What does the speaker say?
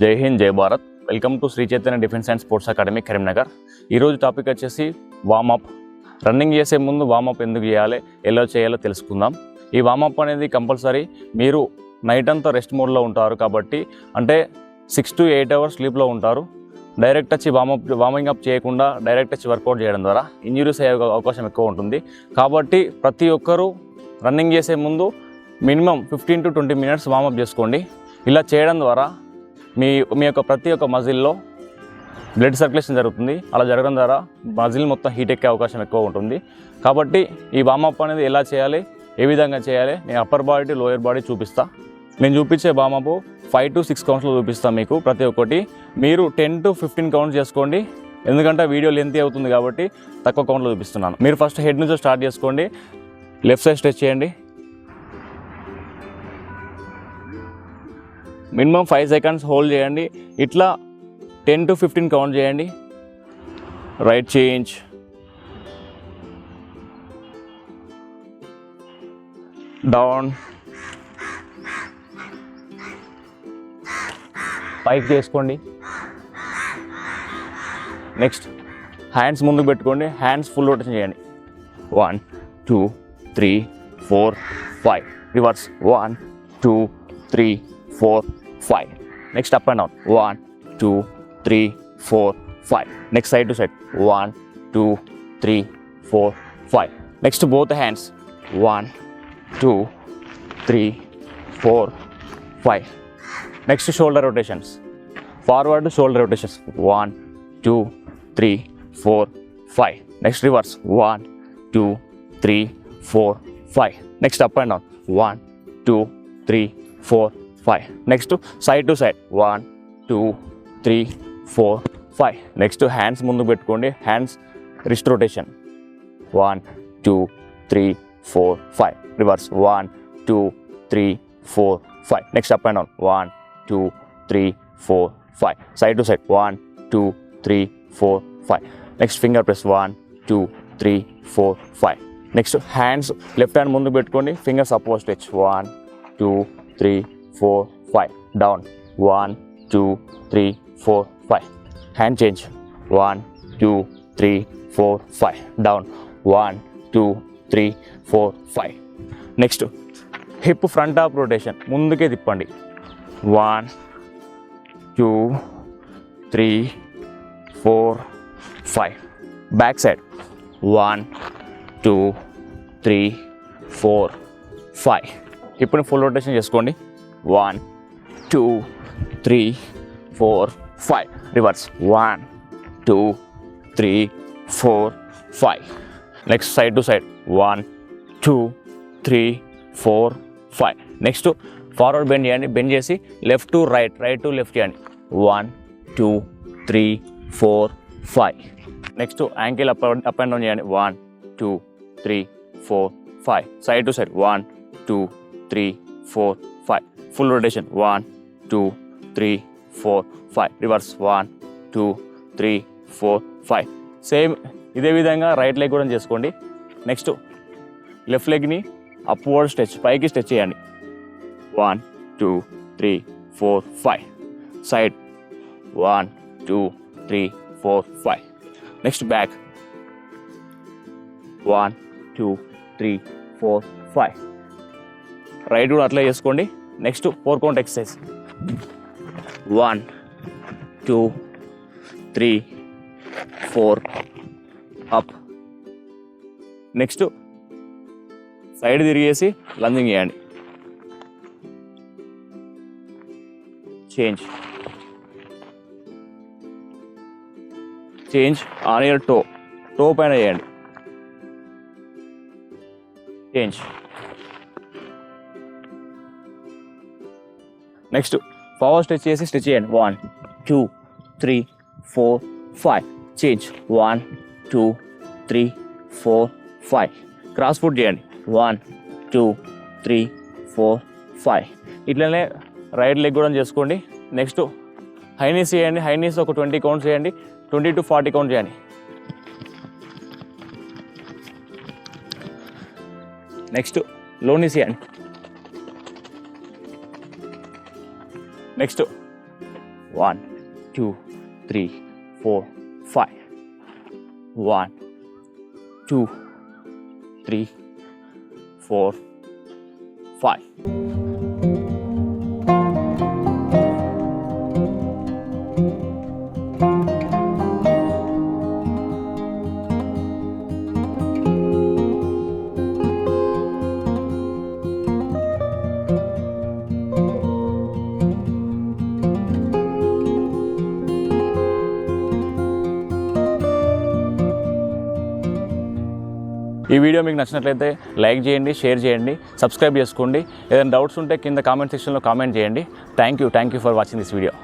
జై హింద్ జై Bharat. Welcome to Shri Chaitanya defence and sports academy Karimnagar ఈరోజు topic వచ్చేసి వామప్ రన్నింగ్ చేసే ముందు వామప్ ఎందుకు చేయాలి ఎలా చేయాలో తెలుసుకుందాం. ఈ వామప్ అనేది కంపల్సరీ మీరు నైట్ అంతా రెస్ట్ మోడ్లో ఉంటారు కాబట్టి అంటే సిక్స్ టు ఎయిట్ అవర్స్ స్లీప్లో ఉంటారు. డైరెక్ట్ వచ్చి వామప్ వార్మింగ్ అప్ చేయకుండా డైరెక్ట్ వచ్చి వర్కౌట్ చేయడం ద్వారా ఇంజురీస్ అయ్యే అవకాశం ఎక్కువ ఉంటుంది. కాబట్టి ప్రతి ఒక్కరూ రన్నింగ్ చేసే ముందు minimum fifteen to twenty minutes warm up చేసుకోండి. ఇలా చేయడం ద్వారా మీ మీ యొక్క ప్రతి ఒక్క మజిల్లో బ్లడ్ సర్క్యులేషన్ జరుగుతుంది. అలా జరగడం ద్వారా మజిల్ మొత్తం హీట్ ఎక్కే అవకాశం ఎక్కువ ఉంటుంది. కాబట్టి ఈ వామప్ అనేది ఎలా చేయాలి ఏ విధంగా చేయాలి నేను అప్పర్ బాడీ లోయర్ బాడీ చూపిస్తా. నేను చూపించే warm up five to six కౌంట్స్లో చూపిస్తాను మీకు ప్రతి ఒక్కటి. మీరు టెన్ టు ఫిఫ్టీన్ కౌంట్స్ చేసుకోండి. ఎందుకంటే వీడియో లెంత్ అవుతుంది కాబట్టి తక్కువ కౌంట్లో చూపిస్తున్నాను. మీరు ఫస్ట్ హెడ్ నుంచి స్టార్ట్ చేసుకోండి. లెఫ్ట్ సైడ్ స్ట్రెచ్ చేయండి. మినిమం ఫైవ్ సెకండ్స్ హోల్డ్ చేయండి. ఇట్లా టెన్ టు ఫిఫ్టీన్ కౌంట్ చేయండి. Right change. డౌన్. పైకి చేసుకోండి. నెక్స్ట్ హ్యాండ్స్ ముందుకు పెట్టుకోండి. హ్యాండ్స్ ఫుల్ రొటేషన్ చేయండి. One two three four five. Reverse. One two three four five. Next up and down. One, two, three, four, five. Next side to side. One, two, three, four, five. Next to both the hands. One, two, three, four, five. Next to shoulder rotations. Forward to shoulder rotations. One, two, three, four, five. Next reverse. One, two, three, four, five. Next up and down. One, two, three, four, five next side to side one two three four five next hands ముందు పెట్టుకోండి. Hands wrist rotation one two three four five reverse one two three four five next up and down one two three four five side to side one two three four five next finger press one two three four five next hands left hand ముందు పెట్టుకోండి. Fingers oppose stretch one two three four five. Down. One two three four five. Hand change. One two three four five. Down. One two three four five. Next. Hip front of rotation. ముందుకే తిప్పండి. One two three four five. Back side. One two three four five. ఇప్పుడు full rotation చేసుకోండి. One two three four five. Reverse. One two three four five. Next side to side. One two three four five. Next forward bend చేయండి. Bend చేసి left to right. Right to left చేయండి. One two three four five. Next ankle up up and down చేయండి. One two three four five. Side to side. One two three four five full rotation one two three four five reverse one two three four five same ఇదే విధంగా right leg కూడా చేసుకోండి. Next left లెగ్ని upward stretch పైకి stretch చేయండి. One two three four five side one two three four five next back one two three four five right కూడా అట్లా చేసుకోండి. Next four count exercise one two three four up next side తిరిగేసి lunging చేయండి. Change change on ear toe toe పైన చేయండి. Change next forward stretch చేసి stretch చేయండి. One two three four five. Change. One two three four five. Cross foot చేయండి. One two three four five. ఇట్లనే right leg కూడా చేసుకోండి. Next high knees చేయండి. High knees ఒక ట్వంటీ కౌంట్స్ చేయండి. ట్వంటీ టు ఫార్టీ కౌంట్ చేయండి. నెక్స్ట్ లోనీస్ చేయండి. Next one two three four five one two three four five ఈ వీడియో మీకు నచ్చినట్లయితే లైక్ చేయండి షేర్ చేయండి సబ్స్క్రైబ్ చేసుకోండి. ఏదైనా డౌట్స్ ఉంటే కింద కామెంట్ సెక్షన్లో కామెంట్ చేయండి. Thank you thank you for watching this video